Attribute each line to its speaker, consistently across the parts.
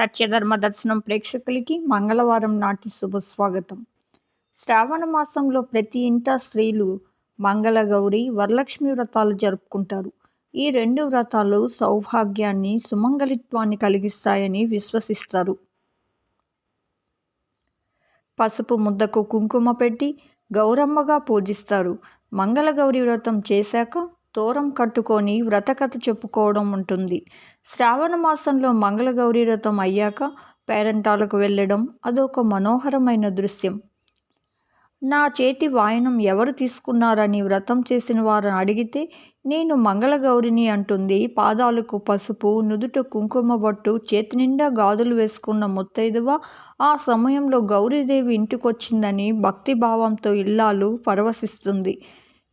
Speaker 1: సత్యధర్మ దర్శనం ప్రేక్షకులకి మంగళవారం నాటి శుభస్వాగతం శ్రావణ మాసంలో ప్రతి ఇంట స్త్రీలు మంగళగౌరి వరలక్ష్మి వ్రతాలు జరుపుకుంటారు. ఈ రెండు వ్రతాలు సౌభాగ్యాన్ని సుమంగళిత్వాన్ని కలిగిస్తాయని విశ్వసిస్తారు. పసుపు ముద్దకు కుంకుమ పెట్టి గౌరమ్మగా పూజిస్తారు. మంగళగౌరి వ్రతం చేశాక తోరం కట్టుకొని వ్రతకథ చెప్పుకోవడం ఉంటుంది. శ్రావణ మాసంలో మంగళగౌరీ వ్రతం అయ్యాక పేరంటాలకు వెళ్ళడం అదొక మనోహరమైన దృశ్యం. నా చేతి వాయనం ఎవరు తీసుకున్నారని వ్రతం చేసిన వారిని అడిగితే నేను మంగళగౌరిని అంటుంది. పాదాలకు పసుపు నుదుట కుంకుమ బొట్టు చేతి నిండా గాజులు వేసుకున్న ముత్తైదువ ఆ సమయంలో గౌరీదేవి ఇంటికొచ్చిందని భక్తిభావంతో ఇల్లాలు పరవశిస్తుంది.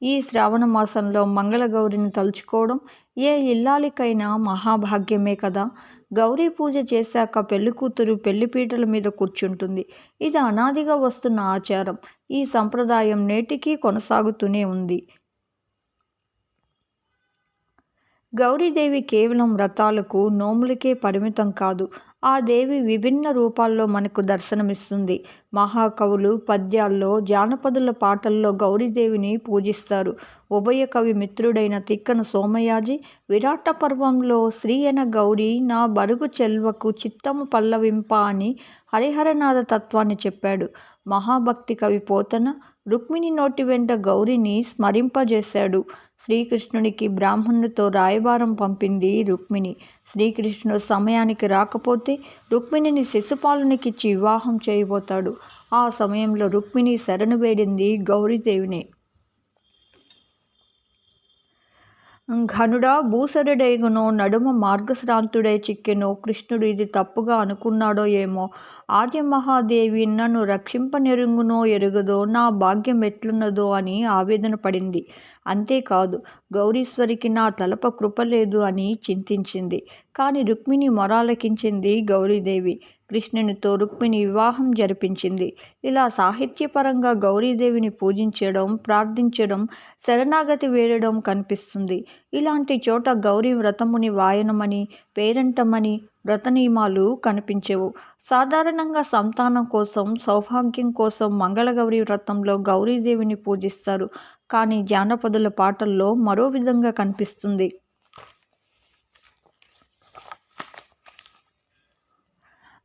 Speaker 1: ఈ శ్రావణ మాసంలో మంగళగౌరిని తలుచుకోవడం ఏ ఇల్లాలికైనా మహాభాగ్యమే కదా. గౌరీ పూజ చేశాక పెళ్ళి కూతురు పెళ్ళిపీటల మీద కూర్చుంటుంది. ఇది అనాదిగా వస్తున్న ఆచారం. ఈ సంప్రదాయం నేటికీ కొనసాగుతూనే ఉంది. గౌరీదేవి కేవలం వ్రతాలకు నోములకే పరిమితం కాదు. ఆ దేవి విభిన్న రూపాల్లో మనకు దర్శనమిస్తుంది. మహాకవులు పద్యాల్లో జానపదుల పాటల్లో గౌరీదేవిని పూజిస్తారు. ఉభయ కవి మిత్రుడైన తిక్కన సోమయాజి విరాట పర్వంలో శ్రీ అన గౌరీ నా బరుగు చెల్వకు చిత్తము పల్లవింప అని హరిహరనాథ తత్వాన్ని చెప్పాడు. మహాభక్తి కవి పోతన రుక్మిణి నోటి వెంట గౌరిని స్మరింపజేశాడు. శ్రీకృష్ణునికి బ్రాహ్మణుతో రాయబారం పంపింది రుక్మిణి. శ్రీకృష్ణుడు సమయానికి రాకపోతే రుక్మిణిని శిశుపాలునికిచ్చి వివాహం చేయబోతాడు. ఆ సమయంలో రుక్మిణి శరణు వేడింది గౌరీదేవిని. ఘనుడా భూసరుడైగునో నడుమ మార్గశ్రాంతుడై చిక్కెనో కృష్ణుడు ఇది తప్పుగా అనుకున్నాడో ఏమో. ఆర్యమహాదేవి నన్ను రక్షింపనెరుగునో ఎరుగదో నా భాగ్యం ఎట్లున్నదో అని ఆవేదన పడింది. అంతేకాదు గౌరీశ్వరికి నా తలప కృప లేదు అని చింతించింది. కానీ రుక్మిణి మొరాలకించింది గౌరీదేవి. కృష్ణునితో రుక్మిణి వివాహం జరిపించింది. ఇలా సాహిత్యపరంగా గౌరీదేవిని పూజించడం ప్రార్థించడం శరణాగతి వేయడం కనిపిస్తుంది. ఇలాంటి చోట గౌరీ వ్రతముని వాయనమని పేరంటమని వ్రత నియమాలు కనిపించవు. సాధారణంగా సంతానం కోసం సౌభాగ్యం కోసం మంగళగౌరి వ్రతంలో గౌరీదేవిని పూజిస్తారు. కానీ జానపదుల పాటల్లో మరో విధంగా కనిపిస్తుంది.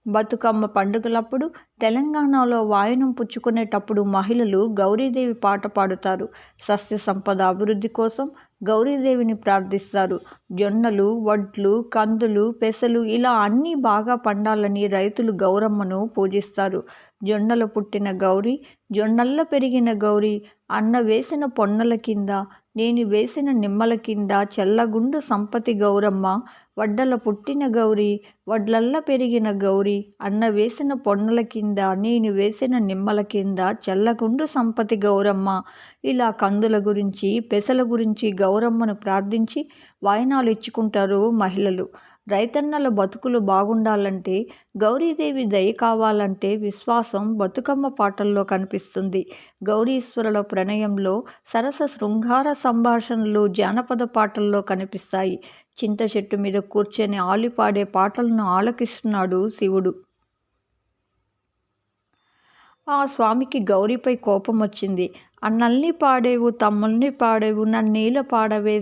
Speaker 1: బతుకమ్మ పండుగలప్పుడు తెలంగాణలో వాయనం పుచ్చుకునేటప్పుడు మహిళలు గౌరీదేవి పాట పాడుతారు. సస్య సంపద అభివృద్ధి కోసం గౌరీదేవిని ప్రార్థిస్తారు. జొన్నలు వడ్లు కందులు పెసలు ఇలా అన్నీ బాగా పండాలని రైతులు గౌరమ్మను పూజిస్తారు. జొన్నలు పుట్టిన గౌరీ జొన్నల్లో పెరిగిన గౌరీ అన్న వేసిన పొన్నల కింద నేను వేసిన నిమ్మల కింద చెల్లగుండు సంపతి గౌరమ్మ వడ్డల పుట్టిన గౌరీ వడ్లల్ల పెరిగిన గౌరీ అన్న వేసిన పొన్నల కింద నేను వేసిన నిమ్మల కింద చెల్లగుండు సంపతి గౌరమ్మ. ఇలా కందుల గురించి పెసల గురించి గౌరమ్మను ప్రార్థించి వాయనాలు ఇచ్చుకుంటారు మహిళలు. రైతన్నల బతుకులు బాగుండాలంటే గౌరీదేవి దయ కావాలంటే విశ్వాసం బతుకమ్మ పాటల్లో కనిపిస్తుంది. గౌరీశ్వరుల ప్రణయంలో సరస శృంగార సంభాషణలు జానపద పాటల్లో కనిపిస్తాయి. చింత చెట్టు మీద కూర్చొని ఆలిపాడే పాటలను ఆలకిస్తున్నాడు శివుడు. ఆ స్వామికి గౌరీపై కోపం వచ్చింది అన్నల్ని పాడేవు తమ్ముల్ని పాడేవు నన్నీల పాడవే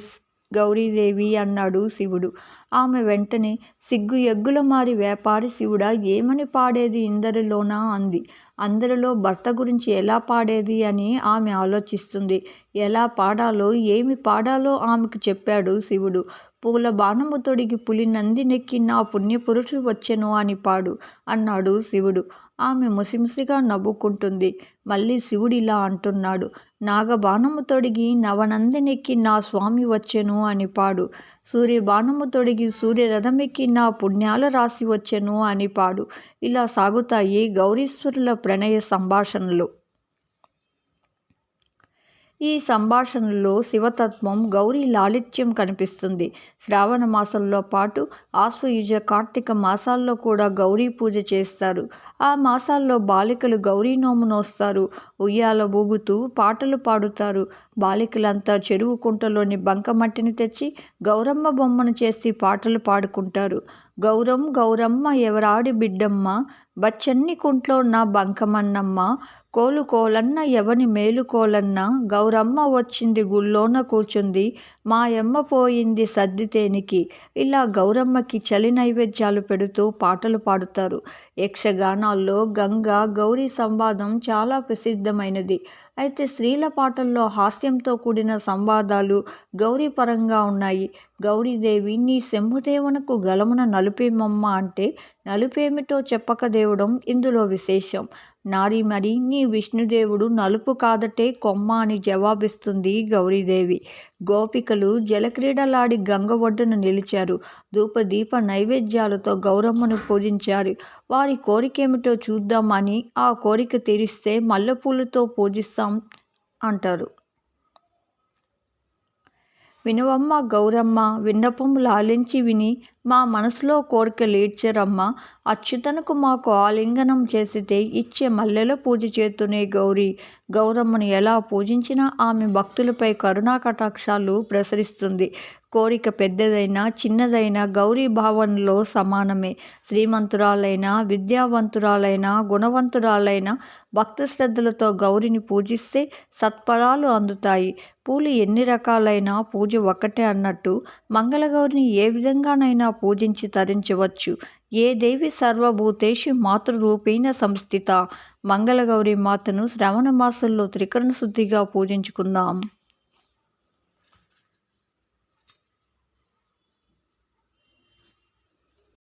Speaker 1: గౌరీదేవి అన్నాడు శివుడు. ఆమె వెంటనే సిగ్గు ఎగ్గుల మారి వ్యాపారి శివుడా ఏమని పాడేది ఇందరిలోనా అంది. అందరిలో భర్త గురించి ఎలా పాడేది అని ఆమె ఆలోచిస్తుంది. ఎలా పాడాలో ఏమి పాడాలో ఆమెకు చెప్పాడు శివుడు. పూల బాణము తొడిగి పులి నంది నెక్కి నా పుణ్యపురుషుడు వచ్చెను అని పాడు అన్నాడు శివుడు. ఆమె ముసిముసిగా నవ్వుకుంటుంది. మళ్ళీ శివుడిలా అంటున్నాడు నాగబాణము తొడిగి నవనందినెక్కి నా స్వామి వచ్చెను అని పాడు. సూర్యబాణము తొడిగి సూర్యరథమెక్కి నా పుణ్యాల రాసి వచ్చెను అని పాడు. ఇలా సాగుతాయి గౌరీశ్వరుల ప్రణయ సంభాషణలు. ఈ సంభాషణలో శివతత్వం గౌరీ లాలిత్యం కనిపిస్తుంది. శ్రావణ మాసంలో పాటు ఆశ్వయుజ కార్తీక మాసాల్లో కూడా గౌరీ పూజ చేస్తారు. ఆ మాసాల్లో బాలికలు గౌరీ నోము నోస్తారు. ఉయ్యాల ఊగుతూ పాటలు పాడుతారు. బాలికలంతా చెరువు కుంటలోని బంకమట్టిని తెచ్చి గౌరమ్మ బొమ్మను చేసి పాటలు పాడుకుంటారు. గౌరం గౌరమ్మ ఎవరాడి బిడ్డమ్మ బచ్చన్ని కుంట్లో నా బంకమన్నమ్మ కోలుకోలన్న ఎవని మేలుకోలన్న గౌరమ్మ వచ్చింది గుళ్ళోన కూర్చుంది మాయమ్మ పోయింది సర్దితేనికి ఇలా గౌరమ్మకి చలి నైవేద్యాలు పెడుతూ పాటలు పాడుతారు. యక్షగానాల్లో గంగ గౌరీ సంవాదం చాలా ప్రసిద్ధమైనది. అయితే స్త్రీల పాటల్లో హాస్యంతో కూడిన సంవాదాలు గౌరీ పరంగా ఉన్నాయి. గౌరీదేవి నీ శంభుదేవునకు గలమున నలుపేమమ్మ అంటే నలుపేమిటో చెప్పక దేవుడం ఇందులో విశేషం. నారి మరి నీ విష్ణుదేవుడు నలుపు కాదటే కొమ్మ అని జవాబిస్తుంది గౌరీదేవి. గోపికలు జలక్రీడలాడి గంగ ఒడ్డున నిలిచారు. ధూపదీప నైవేద్యాలతో గౌరమ్మను పూజించారు. వారి కోరికేమిటో చూద్దామని ఆ కోరిక తీరిస్తే మల్లెపూలతో పూజిస్తాం అంటారు. వినవమ్మ గౌరమ్మ విన్నపం లాలించి విని మా మనసులో కోరికలు లీడ్చరమ్మ అచ్యుతనకు మాకు ఆలింగనం చేసితే ఇచ్చే మల్లెల పూజ చేతునే గౌరీ. గౌరమ్మను ఎలా పూజించినా ఆమె భక్తులపై కరుణా కటాక్షాలు ప్రసరిస్తుంది. కోరిక పెద్దదైనా చిన్నదైనా గౌరీ భావనలో సమానమే. శ్రీమంతురాలైన విద్యావంతురాలైన గుణవంతురాలైన భక్తి శ్రద్ధలతో గౌరిని పూజిస్తే సత్ఫలాలు అందుతాయి. పూలు ఎన్ని రకాలైన పూజ ఒక్కటే అన్నట్టు మంగళగౌరిని ఏ విధంగానైనా పూజించి తరించవచ్చు. ఏ దేవి సర్వభూతేషు మాతృరూపేణ సంస్థిత. మంగళగౌరి మాతను శ్రవణ మాసంలో త్రికరణ శుద్ధిగా పూజించుకుందాం.